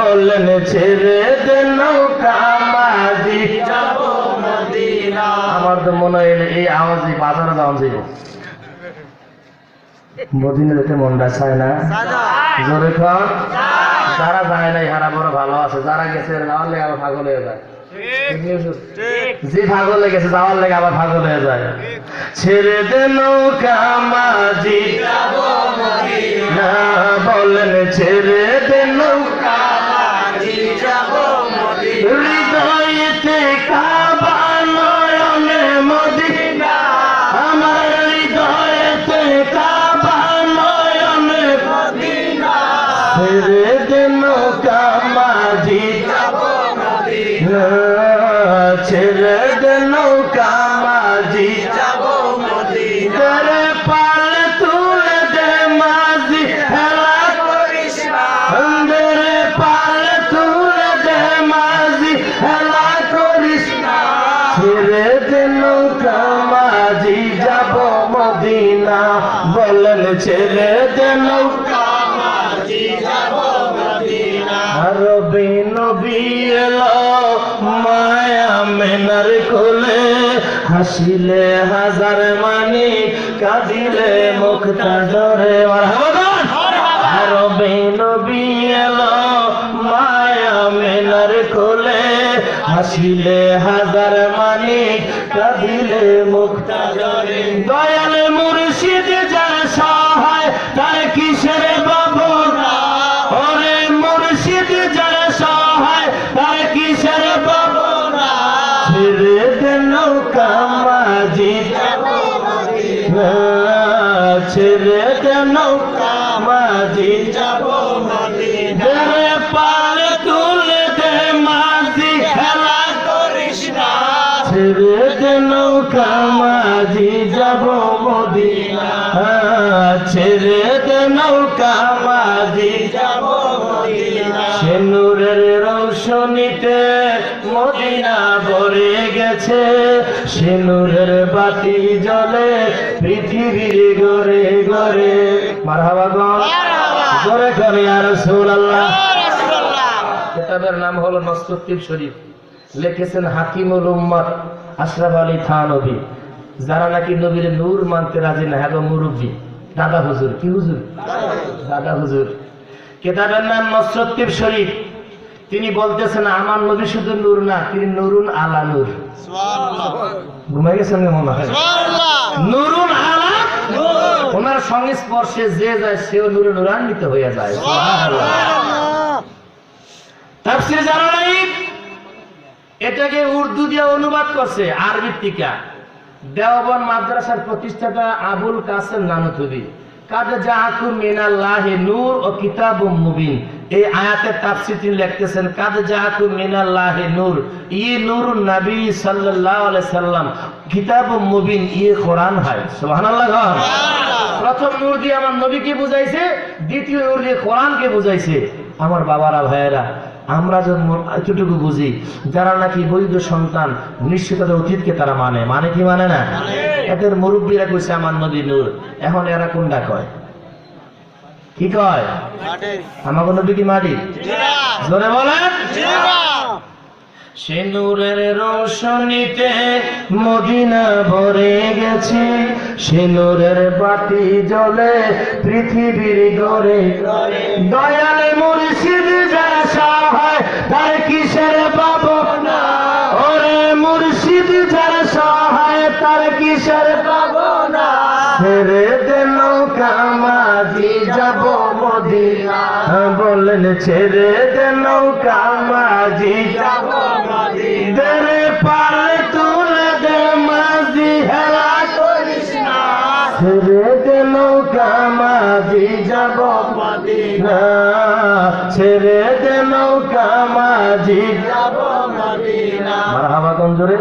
বললেন ছেড়ে দে নৌকা, মাঝি যাব মদিনা। আমার তো মনে হয় এই বাজারে যাওয়া যাইব। যারা যায় নাই বড় ভালো আছে। যারা গেছে যাওয়ার লেগে আবার পাগল হয়ে যায়। যে পাগল হয়ে গেছে, যাওয়ার লেগে আবার যায়। ছেড়ে দে নৌকা ছেড়ে দে নৌকা মাঝি যাব মদিনা ছেড়ে দে নৌকা মাঝি যাব মদিনা করিস ছেড়ে দে নৌকা যাব মদিনা। বলেন ছেড়ে দে নৌকা হাসিলে হাজার মানি, কাঁদিলে মুখটা জরে। রবি নবী এলো মায়া মেনার খোলে হাসিলে হাজার মানি, কাঁদিলে মুখটা জরে। ছেড়ে দে নৌকা মাঝি যাব মদিনা দেরে পার তুলে দে মাঝি, খেলা করিস না। ছেড়ে দে নৌকা মাঝি যাব মদিনা যাব মদিনা সে নূরের রৌশনীতে মদিনা ভরে গেছে সে নূরের বাতি জ্বলে পৃথিবীর গড়ে গড়ে মারহাবা গন জোরে আর রাসূলুল্লাহ। কিতাবের নাম হলো নসরুদ্দিন শরীফ। লিখেছেন হাকিমুল উম্মত আশরাফ আলী থানবী। যারা নাকি নবীর নূর মানতে রাজি না হ্যাঁ মুরব্বী। দাদা হুজুর কি হুজুর? দাদা হুজুর। কেতাবের নাম নসরুদ্দিন শরীফ। তিনি বলতেছেন আমার নবী শুধু নূর না তিনি নুরুন আলা নূর। ঘুমাই গেছেন মনে হয়? নুরুন আলা ওনার সংস্পর্শে যে যায় সেও নূরে নূরান্বিত হয়ে যায়। তাফসীর জানা নাই? এটাকে উর্দু দিয়ে অনুবাদ করছে আরবি টিকা। দেওবন মাদ্রাসার প্রতিষ্ঠাতা আবুল কাসেম নানুতুবি। কাদ জাহাকু মিনাল্লাহি নূর ও কিতাবুম মুবিন। এই আয়াতের তাফসীর তিনি লিখতেছেন কাদ জাহাকু মিনাল্লাহি নূর। ই নূরুন নবী সাল্লাল্লাহু আলাইহি সাল্লাম। কিতাবুম মুবিন ই কোরআন হয়। সুবহানাল্লাহ প্রথম নূর দিয়ে আমার নবীকে বুঝাইছে? দ্বিতীয় নূর দিয়ে কোরআনকে বুঝাইছে? আমার বাবারা ভাইয়েরা আমরা যখন এতটুকু বুঝি যারা নাকি বৈধ সন্তান নিশ্চিত অতীতকে তারা মানে। মানে কি মানে না? এদের মুরব্বীরা কইছে আমার নদী নূর। এখন এরা কোনটা কয়? কি কয়? আমাকে মাটি। জোরে বলেন। সে নূরের রোশনীতে মদিনা ভরে গেছে। সে নূরের বাতি জ্বলে পৃথিবীর গড়ে। দয়াল মুর্শিদ যারা সাহায় তার মাঝি যাব মদিনা। বললেন ছেড়ে দে নৌকা মাঝি। যাব পালে তুলে দে মাঝি হেলা করিস না। ছেড়ে দে নৌকা মাঝি যাব মদিনা। ছেড়ে দে নৌকা মাঝি যাব মদিনা। মারহাবা কোন জোরে